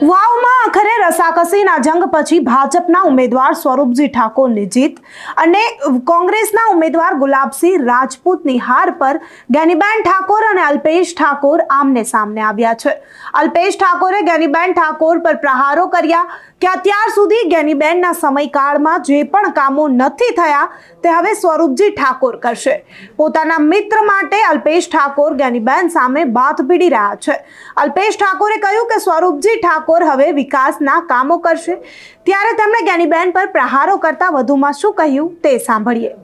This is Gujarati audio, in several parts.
વાવમાં આખરે રસાકસીના જંગ પછી ભાજપના ઉમેદવાર સ્વરૂપજી ઠાકોરની જીત અને કોંગ્રેસના ઉમેદવાર ગુલાબસિંહ રાજપૂતની હાર પર ગેનીબેન ઠાકોર અને અલ્પેશ ઠાકોર આમને સામને આવ્યા છે. અલ્પેશ ઠાકોરે જ્ઞાનીબેન ઠાકોર પર પ્રહારો કર્યા. કે અત્યાર સુધી જ્ઞાનીબેનના સમયકાળમાં જે પણ કામો નથી થયા, તે હવે સ્વરૂપજી ઠાકોર કરશે. પોતાના મિત્ર માટે અલ્પેશ ઠાકોર જ્ઞાનીબેન સામે બાથ ભીડી રહ્યા છે. અલ્પેશ ઠાકોરે કહ્યું કે સ્વરૂપજી ઠાકોર હવે વિકાસના કામો કરશે. ત્યારે તેમણે ગેનીબેન પર પ્રહારો કરતા વધુમાં શું કહ્યું તે સાંભળીએ.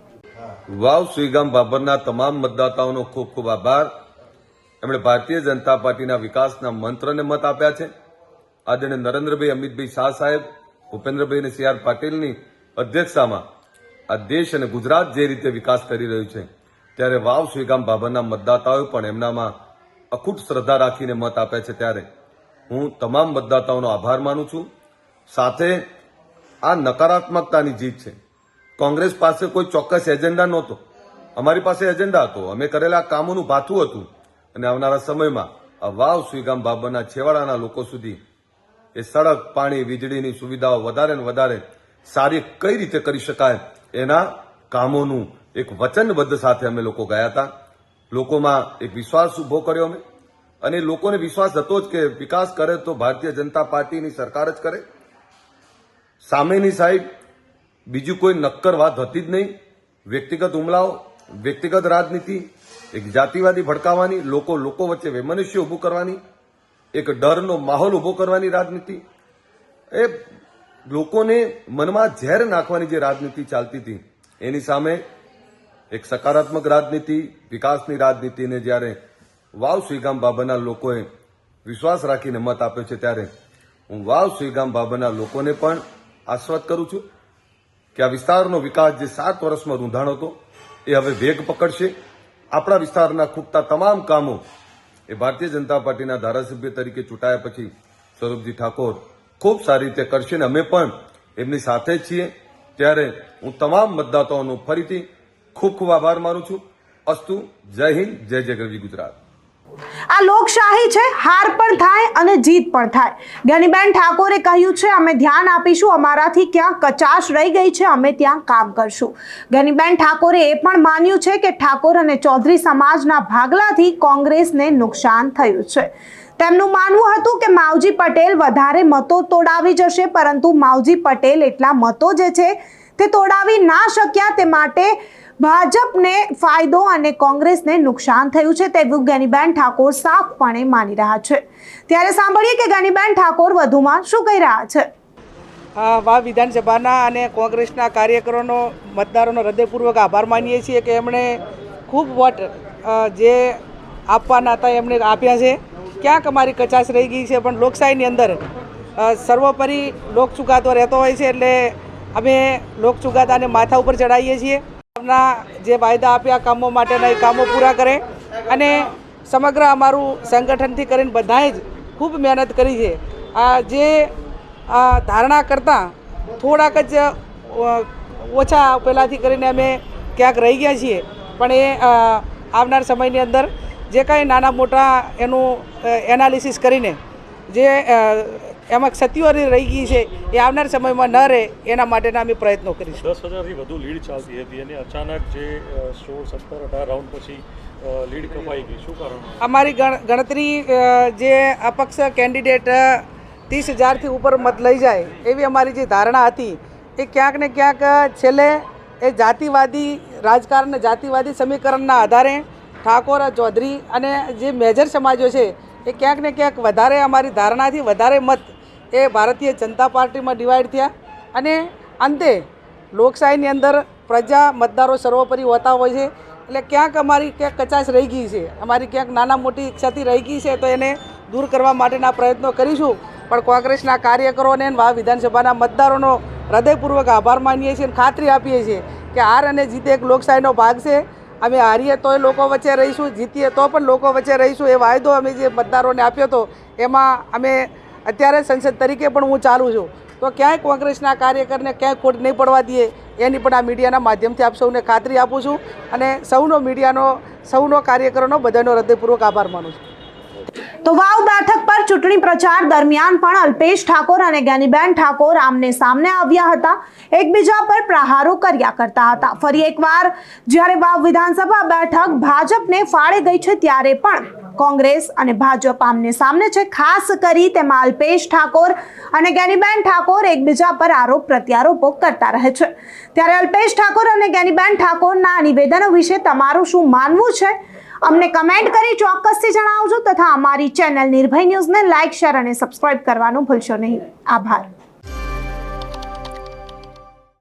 વાવ સુઈગામ બાબરના તમામ મતદાતાઓનો ખૂબ ખૂબ આભાર. એમણે ભારતીય જનતા પાર્ટીના વિકાસના મંત્રને મત આપ્યા છે. આદરણીય નરેન્દ્રભાઈ અમિતભાઈ શાહ સાહેબ ભૂપેન્દ્રભાઈ અને સી આર પાટીલની અધ્યક્ષતામાં આ દેશ અને ગુજરાત જે રીતે વિકાસ કરી રહ્યું છે, ત્યારે વાવ સુઈગામ બાબરના મતદાતાઓએ પણ એમનામાં અખૂટ શ્રદ્ધા રાખીને મત આપ્યા છે ત્યારે હું તમામ મતદાતાઓનો આભાર માનું છું. સાથે આ નકારાત્મકતાની જીત છે. કોંગ્રેસ પાસે કોઈ ચોક્કસ એજન્ડા નહોતો. અમારી પાસે એજન્ડા હતો. અમે કરેલા કામોનું ભાથું હતું. અને આવનારા સમયમાં આ વાવ સુઈગામ બાબરના છેવાડાના લોકો સુધી એ સડક, પાણી, વીજળીની સુવિધાઓ વધારે ને વધારે સારી કઈ રીતે કરી શકાય એના કામોનું એક વચનબદ્ધ સાથે અમે લોકો ગયા હતા. લોકોમાં એક વિશ્વાસ ઊભો કર્યો અમે. અને લોકોને વિશ્વાસ હતો જ કે વિકાસ કરે તો ભારતીય જનતા પાર્ટીની સરકાર જ કરે. સામેની સાઈડ બીજી કોઈ નક્કર વાત હતી જ નહીં. વ્યક્તિગત હુમલાઓ, વ્યક્તિગત રાજનીતિ, એક જાતિવાદી ભડકાવાની, લોકો લોકો વચ્ચે વૈમનુષ્ય ઊભું કરવાની એક ડરનો માહોલ ઊભો કરવાની રાજનીતિ. એ લોકોને મનમાં ઝેર નાખવાની જે રાજનીતિ ચાલતી હતી, એની સામે એક સકારાત્મક રાજનીતિ, વિકાસની રાજનીતિને જ્યારે વાવ સુઈગામ બાબાના લોકોએ વિશ્વાસ રાખીને મત આપ્યો છે ત્યારે હું વાવ સુઈગામ બાબાના લોકોને પણ આશ્વત કરું છું કે આ વિસ્તારનો વિકાસ જે સાત વર્ષમાં રૂંધાણો હતો, એ હવે વેગ પકડશે. આપણા વિસ્તારના ખૂટતા તમામ કામો એ ભારતીય જનતા પાર્ટીના ધારાસભ્ય તરીકે ચૂંટાયા પછી સ્વરૂપજી ઠાકોર ખૂબ સારી રીતે કરશે અને અમે પણ એમની સાથે છીએ. ત્યારે હું તમામ મતદાતાઓનો ફરીથી ખૂબ ખૂબ આભાર માનું છું. અસ્તુ, જય હિન્દ, જય જય ગરવી ગુજરાત. આ લોકશાહી છે, હાર પણ થાય અને જીત પણ થાય. જ્ઞાનીબેન ઠાકોરે કહ્યું છે, અમે ધ્યાન આપીશું, અમારાથી ક્યાં કચાશ રહી ગઈ છે, અમે ત્યાં કામ કરશું. જ્ઞાનીબેન ઠાકોરે એ પણ માન્યું છે કે ઠાકોર અને ચૌધરી સમાજના ભાગલાથી કોંગ્રેસને નુકસાન થયું છે. તેમનું માનવું હતું કે માવજી પટેલ વધારે મતો તોડાવી જશે, પરંતુ માવજી પટેલ એટલા મતો જે છે, તે તોડાવી ના શક્યા તે માટે ભાજપને ફાયદો અને કોંગ્રેસને નુકસાન થયું છે તેવું જ્ઞાનીબેન ઠાકોર સાફપણે માની રહ્યા છે. ત્યારે સાંભળીએ કે જ્ઞાનીબેન ઠાકોર વધુમાં શું કહી રહ્યા છે? વા વિધાનસભાના અને કોંગ્રેસના કાર્યકરોનો મતદારોનો હૃદયપૂર્વક આભાર માનીએ છીએ કે એમણે ખૂબ વોટ જે આપવાના હતા એમણે આપ્યા છે. ક્યાંક અમારી કચાશ રહી ગઈ છે, પણ લોકશાહીની અંદર સર્વોપરી લોક ચુકાદો રહેતો હોય છે એટલે અમે લોકચુકાદાને માથા ઉપર ચડાવીએ છીએ. ના, જે વાયદા આપ્યા કામો માટેના એ કામો પૂરા કરે. અને સમગ્ર અમારું સંગઠનથી કરીને બધાએ જ ખૂબ મહેનત કરી છે. આ જે ધારણા કરતાં થોડાક જ ઓછા પહેલાંથી કરીને અમે ક્યાંક રહી ગયા છીએ. પણ એ આવનાર સમયની અંદર જે કાંઈ નાના મોટા એનું એનાલિસિસ કરીને જે એમાં ક્ષતિઓ રહી ગઈ છે એ આવનાર સમયમાં ન રહે એના માટેના અમે પ્રયત્નો કરીશું. દસ હજારથી વધુ લીડ ચાલતી હતી અને અચાનક જે સોળ સત્તર અઢાર રાઉન્ડ પછી લીડ કપાઈ ગઈ. શું કારણ? અમારી ગણ- ગણતરી જે અપક્ષ કેન્ડિડેટ ત્રીસ હજારથી ઉપર મત લઈ જાય એવી અમારી જે ધારણા હતી એ ક્યાંક ને ક્યાંક છેલ્લે એ જાતિવાદી રાજકારણ જાતિવાદી સમીકરણના આધારે ઠાકોર ચૌધરી અને જે મેજર સમાજો છે એ ક્યાંક ને ક્યાંક વધારે અમારી ધારણાથી વધારે મત એ ભારતીય જનતા પાર્ટીમાં ડિવાઈડ થયા અને અંતે લોકશાહીની અંદર પ્રજા મતદારો સર્વોપરી હોતા હોય છે. એટલે ક્યાંક અમારી ક્યાંક કચાશ રહી ગઈ છે. અમારી ક્યાંક નાના મોટી ક્ષતિ રહી ગઈ છે તો એને દૂર કરવા માટેના પ્રયત્નો કરીશું. પણ કોંગ્રેસના કાર્યકરોને વા વિધાનસભાના મતદારોનો હૃદયપૂર્વક આભાર માનીએ છીએ અને ખાતરી આપીએ છીએ કે હાર અને જીત એક લોકશાહીનો ભાગ છે. અમે હારીએ તોય લોકો વચ્ચે રહીશું, જીતીએ તો પણ લોકો વચ્ચે રહીશું. એ વાયદો અમે જે મતદારોને આપ્યો હતો, એમાં અમે અત્યારે સંસદ તરીકે પણ હું ચાલું છું. તો ક્યાંય કોંગ્રેસના કાર્યકરને ક્યાંય ખોટ નહીં પડવા દઈએ, એની પણ આ મીડિયાના માધ્યમથી આપ સૌને ખાતરી આપું છું અને સૌનો મીડિયાનો, સૌનો કાર્યકરોનો બધાનો હૃદયપૂર્વક આભાર માનું છું. તો વાવ બેઠક પર ચૂંટણી પ્રચાર દરમિયાન પણ અલ્પેશ ઠાકોર અને જ્ઞાનીબેન ઠાકોર આમને સામને આવ્યા હતા. એકબીજા પર પ્રહારો કર્યા કરતા હતા. ફરી એકવાર જ્યારે વાવ વિધાનસભા બેઠક ભાજપને ફાળે ગઈ છે ત્યારે પણ કોંગ્રેસ અને ભાજપ આમને સામને છે. ખાસ કરી તેમાં અલ્પેશ ઠાકોર અને જ્ઞાનીબેન ઠાકોર એકબીજા પર આરોપ પ્રત્યારોપો કરતા રહે છે. ત્યારે અલ્પેશ ઠાકોર અને જ્ઞાનીબેન ઠાકોરના નિવેદનો વિશે તમારું શું માનવું છે? અમને કમેન્ટ કરી ચોક્કસથી જણાવજો તથા અમારી ચેનલ નિર્ભય ન્યૂઝને લાઇક, શેર અને સબસ્ક્રાઇબ કરવાનું ભૂલશો નહીં. આભાર.